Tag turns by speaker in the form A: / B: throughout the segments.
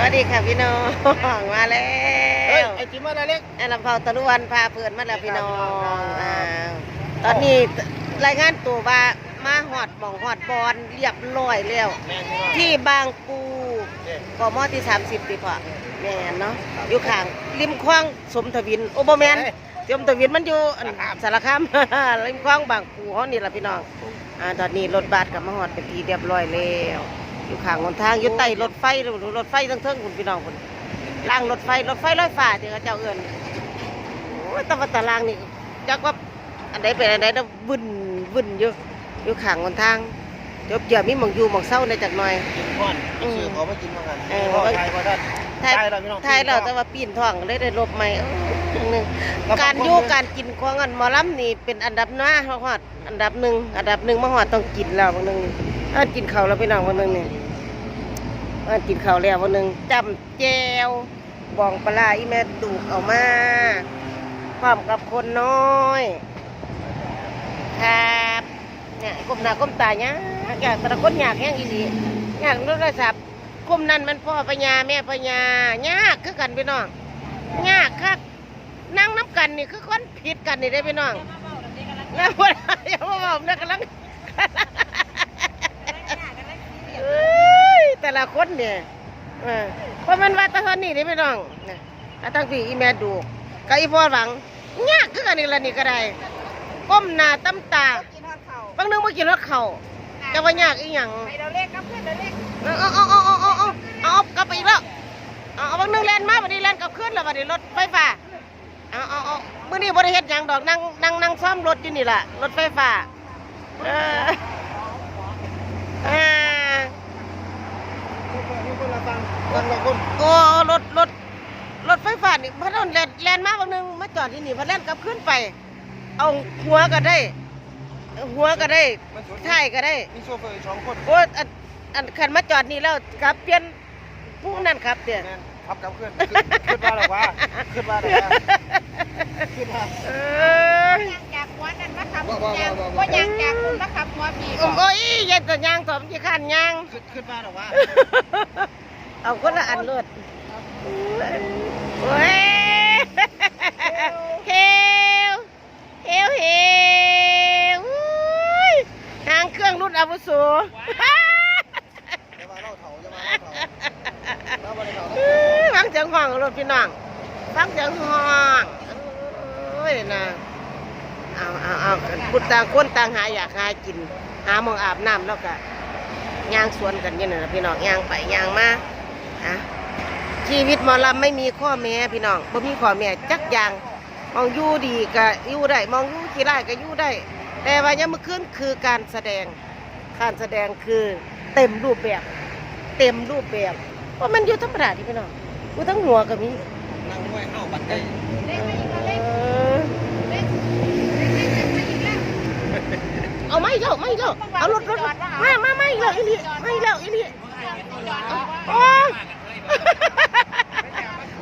A: สวัสดีค่ะพี่น้องมาแล้
B: เฮ้ยวไอจิมมาได้เล็ก
A: อันลำเผาตะลุวันพาเพื่อนมาแล้วพี่น้องอ้าวตอนนี้รายงานตัวว่ามาหอดหมองหอดบอลเรียบร้อยแล้ว
B: แม่นที่ว่า
A: ที่บางปู
B: เด้
A: กมที่30ดีกว่าแม่นเนาะอยู่ข้างริมคลองสมทวินโอโบแมนสมทวินมันอยู่อันสารคามริมคลองบางปูเฮานี่ล่ะพี่น้องอ่าตอนนี้รถบัสกับมาหอดเป็นทีเรียบร้อยแล้ว อยู่ข้างหนทางอยู่ใต้รถไฟหรือรถไฟทั้งเทิงคุณพี่น้องคุณล่างรถไฟรถไฟลอยฟ้าที่เขาเจ้าเอิ้นโอ้ยแตะวันตะลางนี่จักว่าอันใดเป็นอันใดนะวุ่นวุ่นอยู่อยู่ข้างหนทางเดี๋ยวเดี๋ยวมีหมองอยู่หมองเศร้าในจักหน่อย
B: กินก่อนไปซื้อเขามากินมากัน
A: เออ
B: พ่อไทยก็ได้
A: ไทย
B: ไทยเราพี่น้อง
A: ไทยเราแต่ว่าปีนท้องเลยได้ลบใหม่เออ หนึ่งการอยู่การกินของอันหมอลำนี่เป็นอันดับหน้าฮอดอันดับหนึ่งอันดับหนึ่งมาฮอดต้องกินแล้ววันหนึ่งอันกินข้าวแล้วพี่น้องวันหนึ่งนี่อันกินข้าวแล้ววันหนึ่งจำแจวบองปลาร้าอีแม่ดูกเอามาพร้อมกับคนน้อยครับเนี่ยก้มหน้าก้มตาเนี่ยากอยากแต่ละคนอยากแห้งอีหลีอยากโทรศัพท์ก้มนั่นมันพ่อปัญญาแม่ปัญญายากคือกันพี่น้องยากครับ นั่งน้ำกันนี่คือคนผิดกันนี่ได้พี่น้องนั่งบ่ได้อย่ามาบอกนะกำลังเอ้ยแต่ละคนเนี่ยเออเพราะมันว่าตะเฮินนี่ได้พี่น้องนะแล้วทั้งพี่อีแม่ดูกับอีพ่อหวังยากคือกันนี่ละนี่ก็ได้ก้มหน้าตั้มตา
C: กิอ
A: บางนึงบ่กินรถเข่าจะว่ายากอีหยัง
C: เราเลขกับเพื่อนเราเลข
A: เอาเอาเอาเอาเอาเอากลับไปอีแล้วเอาเอาบางนึงแล่นมาบัดนี้แล่นกับขึ้นแล้วบัดนี้รถไฟฟ้า เอาเอาเอามื้อนี้บ่ได้เฮ็ดหยังดอกนั่งนั่งนั่งซ่อมรถอยู่นี่ล่ะ รถไฟฟ้า เอออ่า
B: คนละคน
A: โอ้รถรถรถไฟฟ้านี่พระนแล่นแล่นมาบางนึงมาจอดที่นี่พระแล่นกลับขึ้นไป เอาหัวก็ได้ หัวก็ได้ท้ายก็ได้
B: มีโซเฟอร์สองคน
A: โอ้อันอันขันมาจอดนี่แล้วกลับเปลี่ยนผู้นั่นครับเดี๋ยว
B: แม่นขับกลับเคลื่อนขึ้นมาหรอวะขึ้นมาหรอวะขึ้นมา
A: เออ
C: ยางจากหัวนั่นมาขับยางก็ยางจากคุณมาขับหัวปี
A: โอ้ยเย็นแต่ยางสมจีขันยาง
B: ขึ้นขึ้นมาหรอวะ
A: เอาคนละอันรถโอ้ยเฮวเฮวเฮวอุ้ยทางเครื่องรุ่นอาวุโส
B: จะมาเล่าเถาจะมาเล่าเถาเล่ามาในเถา
A: อื้อฟังเสียงห้องรถพี่น้องฟังเสียงห้องโอ้ ยนะเอาเอาเอาพุทต่างคนต่างหาอยากหากิน หามองอาบน้ำแล้วก็ย่างสวนกันยังนี่นะพี่น้องย่างไปย่างมาอะชีวิตมอลำไม่มีข้อแม้พี่น้องบ่มีข้อแม้จักอย่างมองอยู่ดีก็อยู่ได้มองอยู่ขี้ร้ก็อยู่ได้ แต่ว่ายังเมื่อคืนคือการแสดงการแสดงคือเต็มรูปแบบ เต็มรูปแบบเพราะมันอยู่ธรรมดาที่พี่น้องอยู่ทั้งหัวก็มี
B: นั่งด้วยเข้าบันได
C: เล็กไม่ยิงเรา
A: เอ
C: เล็ก
A: อ
C: เล็กเล็กเล็กไม่ยิงแล้ว
A: เอาไม่เล่าไม่เล่าเอารถรถมามาไม่เล่าอีหลีไม่เล่าอีหลีโอ้ย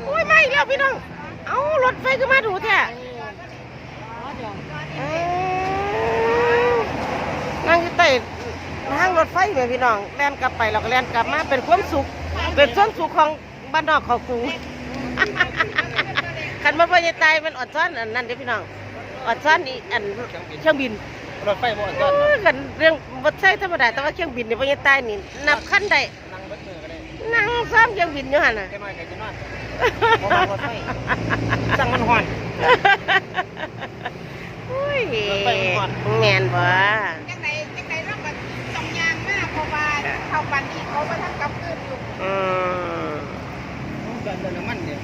A: โอ้ยไม่เล่าพี่น้อง เอารถไฟก็มาดูแท้นั่งอยู่ใต้ทางรถไฟแม่พี่น้องแล่นกลับไปเราก็แล่นกลับมาเป็นความสุข เป็นความสุขของบ้านนอกของกรุงคันมาพอจะตายมันอดซ้อนอันนั้นเด้พี่น้องอดซ้อนอีอันเครื่องบิน
B: รถไฟบ่อนกัน
A: เออกันเรื่องบ่ใช่ธรรมดาแต่ว่าเครื่องบินเนี่ยพอจะตายนี่นับขั้นได้
B: นั่งรถมือก็ได้
A: นั่งซ้อมเครื่องบินอยู่หั่นน่ะ
B: แค่น้อยใครจะนอนบ่นั่งรถไฟสั่งมันห่อน
A: โอ้ย
B: รถไฟมันฮอด
A: แม่นบ่
C: จังไหนจังไหนเราก็ต้องยางมากเพราะว่าเข้าปันนี้เขามาทั้งกับคืนอยู่
A: อืม
B: เดินเดินน้ำมันเดียว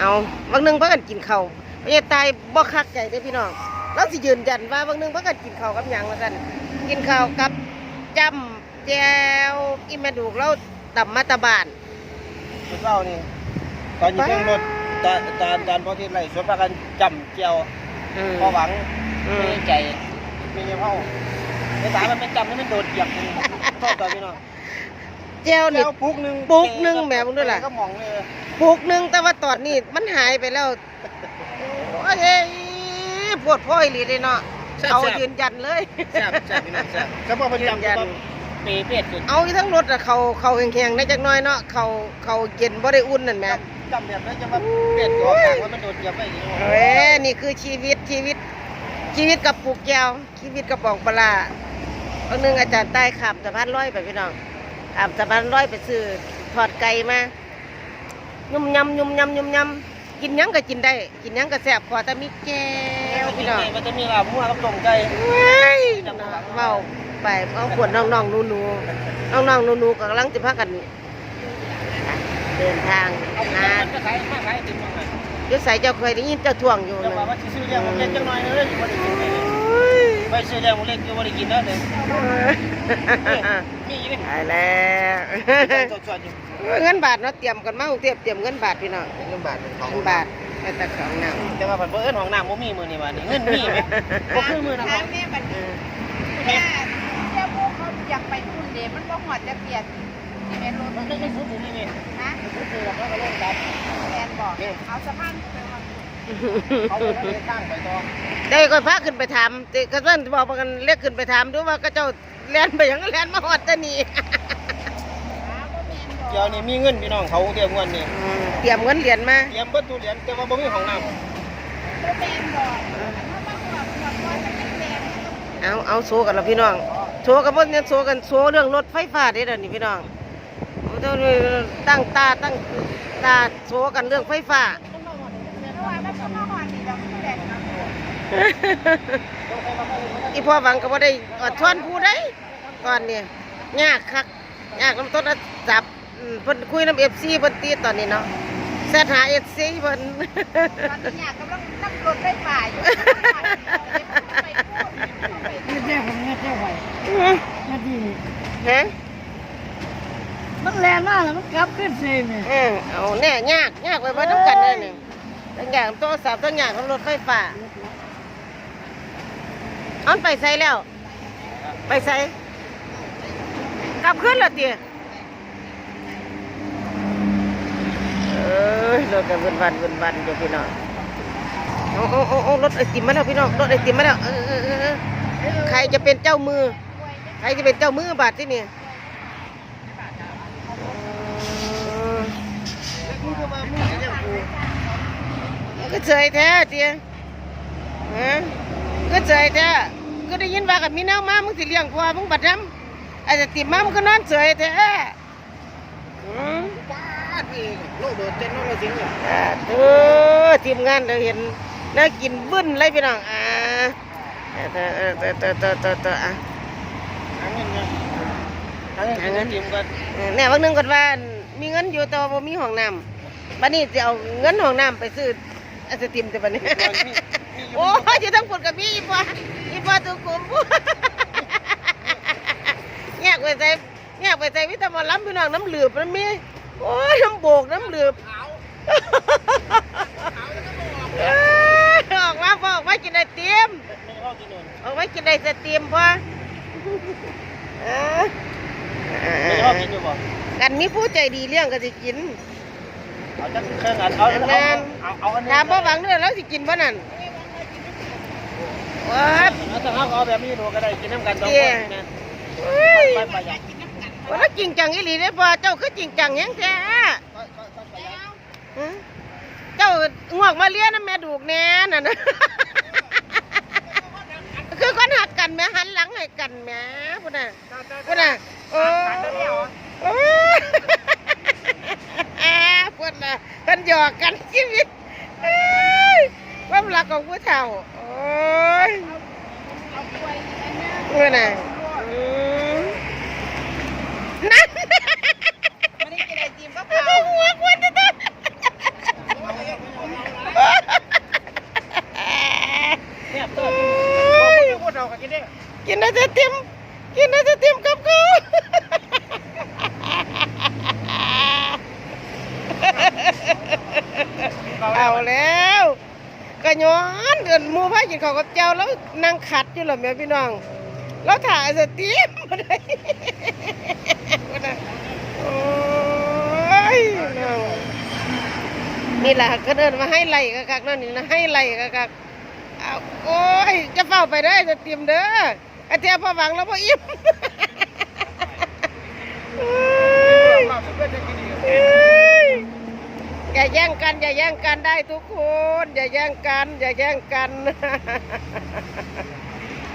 A: เอาบางหนึงเพิ่นกันกินข้าวพอจะตายบ่คักใจเด้อพี่น้อง เราสิยืนยันว่าบางหนึงเพิ่นกันกินข้าวกับหยังว่าซั่นกินข้าวกับจำแจวอีแม่ดูกเราตำมาตะบาน
B: รถเล่านี่ตอนอยู่เครื่องรถตาตาตานพอที่ไรสวนพากันจำเจียว
A: อืม
B: พอหวัง
A: อื
B: ไม่
A: ม
B: ใจไม่เงี้ยเผ่าในสายมันเป็นจำแล้วมันโดดเหยียบชอบตัวพี่น้อง
A: แจวนี่
B: เจ้าปุ๊กหนึ่ง
A: ปุ๊กหนึ่งแหมมึงด้วยล่ะ
B: ก็มองเลย
A: ปลูกหนึ่งแต่ว่าตอนนี้มันหายไปแล้วโอ้ย ปวดพ่อยหลีเลยเนาะเอายืนยันเลย
B: แซ่บแซ่บพี่น้องแซ่บแซ่บพอเป็น
A: ยืน
B: จำ
A: ยัน
B: ปั๊บเปรย์เป็ดขึ้น
A: เอาอีทั้งรถอะเขาเขาแข็งๆได้จักหน้อยเนาะเขาเขาเย็นบ่ได้อุ่นนั่นแหม
B: จำแบบนั้นจะมาเป็ดออกจากว่ามันโดนเหยียบไปอย่างนี้
A: เอ้ยนี่คือชีวิตชีวิต ชีวิตกับปลูกแก้ว ชีวิตกับปองปลาบางนึงอาจารย์ใต้ขับสะพานร้อยไปพี่น้องขับสะพานร้อยไปซื้อทอดไก่มายุ่มยำยุ่มยำยุ่มยำ กินหยังก็กินได้ กินหยังก็แซ่บพอแต่มีแก้วพี่น้อง
B: มันจะมีลาบมั่วกับต้มไก่
A: เว้ยเมาไปเอาขวดน้องๆหนูๆน้องๆหนูๆกำลังจะพากัน เดินทาง
B: เอาไป
A: นะ
B: มันจะขายมาขายติดมั้งไง
A: ยศใส่เจ้าเคยได้ยินเจ้าท่วงอยู่
B: จะ
A: นะ
B: ว่าว่าซื้อเลี้ยงมันเล็กจังหน่อยเลยอยู่บ่ได้กินเลยไปซื้อเลี้ยงมันเล็กอยู่บ่ได้กินแล้วเลยมีอยู่
A: ตายแล้ว
B: สดๆอยู่
A: เงินบาทเนาะเตรียมกันมากรุงเทพเตรียมเงินบาทพี่น้อง
B: เงินบาทเป็นของ
A: เงินบาทแต่แต่ของหนัง
B: แต่ว่าผัดเอิ้นของน้ำบ่มีมื้อนี้ว่านี่เงินมีไหมบ่คือมื้อนั้น
C: ทางแม่บัดนี้แม่เจ้าพวกเขาอยากไปทุ่นเดมันบ่หอดจะเปลี่ยนที่แม่รถ
B: มันไม่ซื้อผมนี่นี่
C: นะ
B: ซื้อตัวแล้วก็เล่นกัน
C: แฟนบอกเอาสะพานไปวาง
B: เอาไปเลยตั้งไปต่อ
A: ได้ก็พาขึ้นไปถามติก็สั่นบอกว่ากันเรียกขึ้นไปถามดูว่าก็เจ้าแล่นไปหยังแล่นมาฮอดแตะนี่
C: หา บ่แม่นดอก
B: เดี๋ยวนี้มีเงินพี่น้องเขาเตรียมเงินนี่
A: อืมเตรียมเงินเหรียญมา
B: เตรียมเบิดตู้เหรียญแต่ว่าบ่มีของน้ำ
C: บ่แม่นดอกถ้ามาหอดหอดว่าจะเป็นแดง
A: เอาเอาโซกันแล้วพี่น้องโซกันบ่เนี่ยโซกันโซเรื่องรถไฟฟ้าเด้อนี่พี่น้องโอ้เจ้านี่ตั้งตาตั้งตาโซกันเรื่องไฟฟ้า
C: เพราะว่ามันก็มาหอดนี่ดอกแดงนะ
A: อีพ่อหวังก็บ่ได้อดทนผู้ใดตอนนี้ยากคักยากนำต้นจับอืม เพิ่นคุยนำ FC เพิ่นตีตอนนี้เนาะแซดหา FC เพิ่น
C: ตอนนี้อยากกำลังนั่งรถไฟฟ้าอยู่ไปพูดไปพูด
D: เจ้าผมเนี่ยเจ้าไหวนาทีนี้
A: ฮะ
D: มันแรงมากแล้วมันกลับขึ้นเซมเนี่ย
A: เออเอาแน่ยากยากไปเบิดนำกันเลยนี่ทั้งอย่างโทรศัพท์ทั้งอย่างของรถไฟฟ้าเอันไปใส่แล้ว ไปใส่กลับขึ้นแล้วติเอ้ยรถกันวนวันวนวันเดี๋ยวพี่น้องโอ้โอ้โอ้รถไอติมมาแล้วพี่น้องรถไอติมมาแล้วเออเออเออใครจะเป็นเจ้ามือ ใครจะเป็นเจ้ามือบาทที่นี่ก็เฉยแท้เจียฮะก็เฉยแท้ก็ได้ยินว่ากับมีแนวมามึงสิเลี้ยงพ่อมึงบัดน้ำอาจจะติดมามึงก็นอนเฉยแท้า
B: ดเองโลกโดดเต้นโลกเราจริงเลย
A: อ่าเออทีมงานเราเห็นน่ากินบึ้นเลยพี่น้องอ่าเตอเออเตอเตอเตอเตอเตออะ
B: หาเงินเงินหาเงินหาเงินจิ้มกัน
A: เออแน่วันนึงก็ว่ามีเงินอยู่แต่ว่ามีห้องน้ำบัดนี้จะเอาเงินห้องน้ำไปซื้อไอศติมแต่บัดนี้โอ้ยอยู่ทั้งปวดกับพี่อีพ่ออีพ่อตัวกลมแยกไปใส่แยกไปใส่วิตามินล้ำพี่น้องน้ำเหลือบมันมี โอ้ยน้ำโบกน้ำเหลือบเอ้ยออกมาพ่อออกมากินไอติม
B: ไม่เข้ากินนน
A: ออกมากินไอศติมพ่อเออ
B: ไม่เข้ากินอยู่บ่
A: กันมีผู้ใจดีเลี้ยงก็สิกิน
B: เอาจักเครื่องอันเอาเอาเอาเอาอันนี้
A: ถามพ่อหวังเด้อแล้วสิกินบ่นั่นว้าบ
B: เอาถ้าเอาแบบนี้หนูก็ได้กินน้ำกันสองคนนะ
A: เฮ้ย
B: ไปไปอย่าง
A: ว่าแล้วจริงจังอีหลีเด้อพ่อเจ้าคือจริงจังหยังแท้ฮะเจ้าง่วงมาเลี้ยนำแม่ดูกแน่น่ะนะคือคนหักกันแหม่หันหลังให้กันแหม่พุ่นน่ะพุ่นน่ะโอ้โอ้พุ่นน่ะเพิ่นหยอกกันชีวิตเอ้ยความรักของผู้เฒ่าโอ้ย
C: เอากล้วยอันเนี้ย
A: พุ่นน่ะอืม นั่น
C: ไม่ได้กินไอติมก็เปล่า
A: หัวควรจะต้อง
B: เนี่ยตัวพูดเอากันกินได้
A: กินได้แต่เต็มกินได้แต่เต็มกับกูเอาแล้ว ก็ย้อนเดือนมูพากินข้าวกับเจ้าแล้วนั่งขัดอยู่หรอแม่พี่น้อง แล้วถ่ายสตีมมาได้มาได้โอ้ยน้อง นี่แหละก็เดินมาให้ไหลกักนั่นนี่นะให้ไหลกักเอาโอ้ยจะเฝ้าไปได้อสตีมเด้อไอาเทียพอหวังแล้วพออิ่มเอ้ยเอ้ยอย่าแย่งกัน อย่าแย่งกันได้ทุกคน อย่าแย่งกัน อย่าแย่งกัน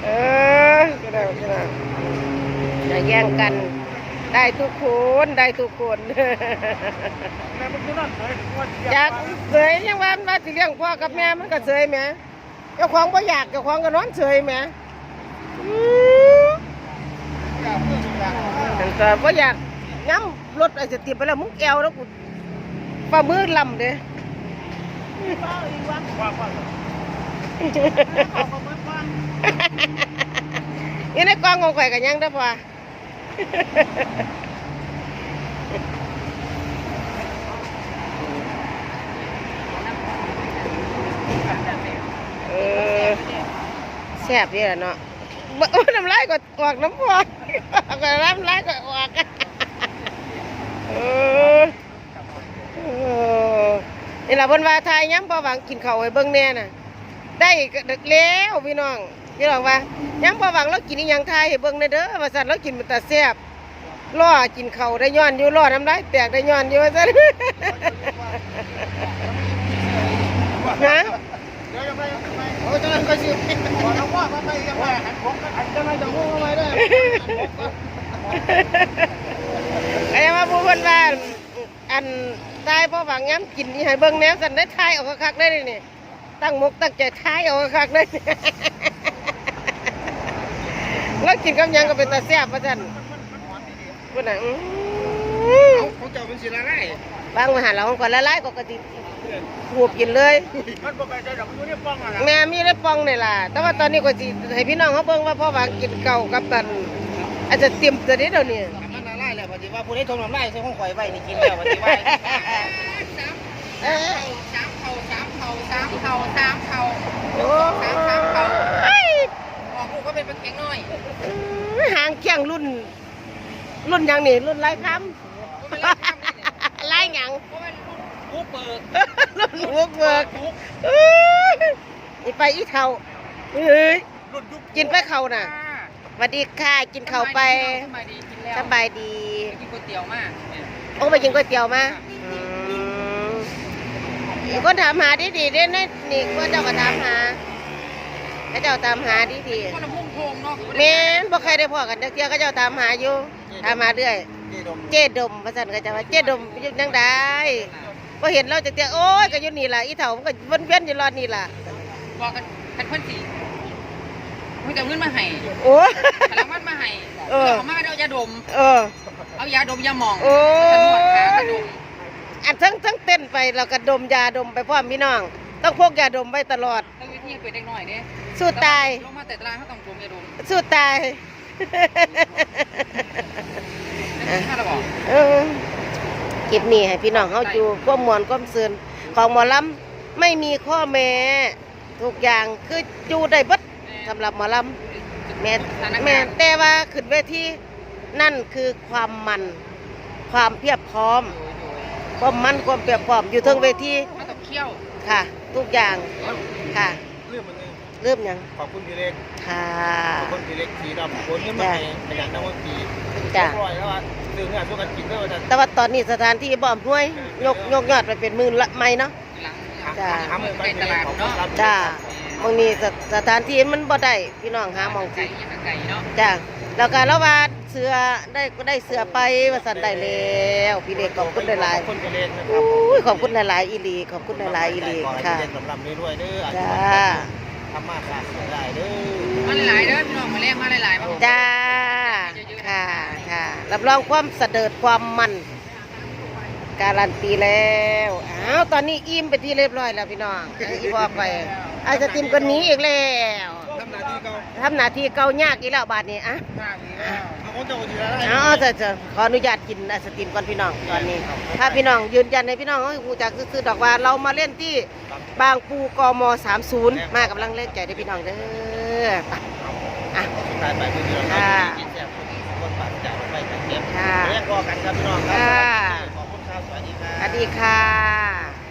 A: เออก็ได้ก็ได้อย่าแย่งกัน ได้ทุกคนได้ทุกคนอยากเสยยังว่ามันว่าสิเลี้ยงพ่อกับแม่มันก็เสยแหมเจ้าของบ่อยากเจ้าของก็นอนเสยแหมอื้อแต่ก็บ่อยากย้ำรถไอ้จะติดไปแล้วมึงแอวแล้วกูฝ่ามือลำเด้ยังในกองของข่อยกันยังเด้อพ่อ เออแซ่บนี่แหละเนาะน้ำลายก็ออกน้ำพองก็น้ำลายก็ออกเออเออนี่ละเพิ่นวาทายย้ำบ่หวังกินเข้าไว้เบิ่งแน่น่ะ ได้แล้วพี่น้อง พี่น้องว่าย้ำบ่หวังเรากินอีหยังทยให้เบิ่งแน่เด้อว่าซั่นเรากินมันแต่แซ่บล่อกินเข้าวได้ย้อนอยู่ล่อน้ำลายแตกได้ย้อนอยู่ว่าซั่น ฮะ
B: โอ้ยจังนั้นก็สิขอน้องว่ามาไปยังไงหันผมหันจังไงจะงูมาไปได้
A: ไอ้มาพูดเพิ่นว่าอันตายพราะหวังย้ำกินนี่ให้เบิ่งแนวสันได้ทายเออกคักๆได้เลยนี่ตั้งมุกตั้งใจทายเออกคักๆได้ แล้วกินกับหยังก็เป็นตาแซ่บว่าซั่นเพิ่นน่ะอื้อ
B: ของเจ้าเป็นสิละไร
A: บางมาหาเราของก่อนละลายก็กติหูบกินเลย
B: มันบ่ไปใจดอกมันอยู่ในป้องอะ
A: แม่มีได้ปองนี่ล่ะ แต่ว่าตอนนี้ก็สิให้พี่น้องเขาเบิ่งว่าพ่อหวังกินเก่ากับตันอาจจะเตรียมตัวนี้เดี๋ยวนี้
B: มันละลายแล้วปฏิว่าผู้ใดทนน้ำลายใส่ของข่อยไว้นี่กินแล้วปฏิว่า
A: เออ
C: สามเข่าสามเข่าสามเข่าสามเข่า
A: โอ้
C: สามสามเข่า
A: เฮ้ย
C: ออกลูกก็ เป็นปลาเข็งน้อย
A: หางเคียงรุ่น รุ่นหยังนี่รุ่นไรค
C: ก็เป็นไรครับนี่ำ
A: ไรหยัง
C: ก็เป็นลูกเปิด
A: รุ่นหัวเบิกเอ้ยนี่ไปอีเท่าเอ้ยกินไปเขาน่ะสวัสดีค่ะกินเขาวไป
C: สบายดีกินแล้ว
A: สบายดี
C: ไปกินก๋วยเตี๋ยวมาก
A: โอ้ไปกินก๋วยเตี๋ยวมาอืมอีกคนถามหาดีดีๆเด้นะนี่ก็เจ้าก็ถามหา เขาเจ้าตามหาดีดี
C: คนละพุ่งโพงเนาะ
A: ๆแม่นบ่เคยได้พอกันจักเที่ยวเขาเจ้าตามหาอยู่ตามหาเรื่อย
B: ที่ดม
A: เจดมพระสันก็จะว่าเจดมอยู่ยังได้พอเห็นเราจะเตี้ยโอ้ยก็อยู่นี่ล่ะอีเถ่ามันก็วนเวียนอยู่รอดนี่ล่ะ
C: บอกกันกันเพิ่นสิมึงจะเอาเงินมาให้
A: โอ้
C: พลังมันมาให้
A: เออ
C: เอามาเอายาดม
A: เออ
C: เอายาดมยาหมอง
A: โอ้
C: ขนวดขากระดม
A: อันทั้งทั้งเต้นไปเราก็ดมยาดมไปพร้อมพี่น้อง ต้องพกยาดมไว้ตลอด
C: ตั้ งวิธีเปิดเด็กหน่อยเด้
A: สู้ตาย
C: ลงมาแต่ตารางเขาต้องดมยาดม
A: สู้ตาย
C: นั่นคือค่าระบอก
A: เออคลิปนี้ให้พี่น้องเขาอยู่ก้มมวนก้มเสือนของหมอลำไม่มีข้อแม้ทุกอย่างคือจูได้เบัดสำหรับหมอลำแม่แม่แต่ว่าขึ้นเวทีนั่นคือความมัน ความเพียบพร้อม ความมันความเพียบพร้อมอยู่เทั้งเวที
C: มันต้องเคี่ยว
A: ค่ะ ทุกอย่างค่ะ
B: เรื่องมันนึง
A: เริ่มยัง
B: ขอบคุณพี่เล็ก
A: ค่ะ
B: ขอบคุณพี่เล็กสีดำคนนี้มาให้ขยันน้ำมันปี
A: จ้ะ
B: ร้อยแล้วอะซื้อเนื้อสู้กันกินด้วยว่าจะ
A: แต่ว่าตอนนี้สถานที่บ่อมห้วยยกยกยอดไปเป็นหมื่นละไม่เนาะ
C: หลัง
A: จ้ะ
B: ทำไป
C: เป็นตลาดเนาะ
A: จ้าบางนี้สสถานที่มันบ่ได้พี่น้องหาหมอง
C: ไก่
A: สิ
C: ยังไก่เนาะ
A: จ้า แล้วก็แล้วว่าเสือได้ก็ได้เสือไปว่าสันได้แล้วพี่เล็กขอบคุณหลาย
B: ขอบคุณพี่เล็กนะ
A: ๆ
B: ครับ
A: อุ้ยขอบคุณหลายๆอีหลีขอบคุณหลายๆอีหลีค่ะ
B: เย็นสำหรับนี้ด้วยเด้อ
A: จ้า
B: ทำมาค้าขายได้เด้อ
C: มาหลายๆเด้อพี่น้องมาเรียกมาหลายๆมา
A: จ้าค่ะค่ะรับรองความเสดิร์ดความมันการันตีแล้วอ้าวตอนนี้อิ่มไปที่เรียบร้อยแล้วพี่น้องไอ้อีบอกไปไอ้สติมก็หนีอีกแล้ว
B: ทำหน้าที่เก่า
A: ทำหน้าที่เก่ายากอีกแล้วบาดนี้อะ
B: เอาของเจ้าทีละไร
A: เอาเอาเถอะเถอะขออนุญาตกินไอศติมก่อนพี่น้องตอนนี้ ถ้าพี่น้องยืนยันในพี่น้องให้กูจักซื้อๆดอกว่าเรามาเล่นที่บางปูกม30 มากำลังเล่นใจได้อพี่น้องเด้อไปอะ
B: ขายไปเรื่อยๆ
A: ค่ะ
B: กินแซ่บคนปากจากไปกันเก็บ
A: ค่ะ
B: เรียกรอกันครับพี่น้องครั
A: ค่ะ
B: ขอบคุณครับสวัสดีครั
A: ส
B: บ
A: วัสดีค่ะ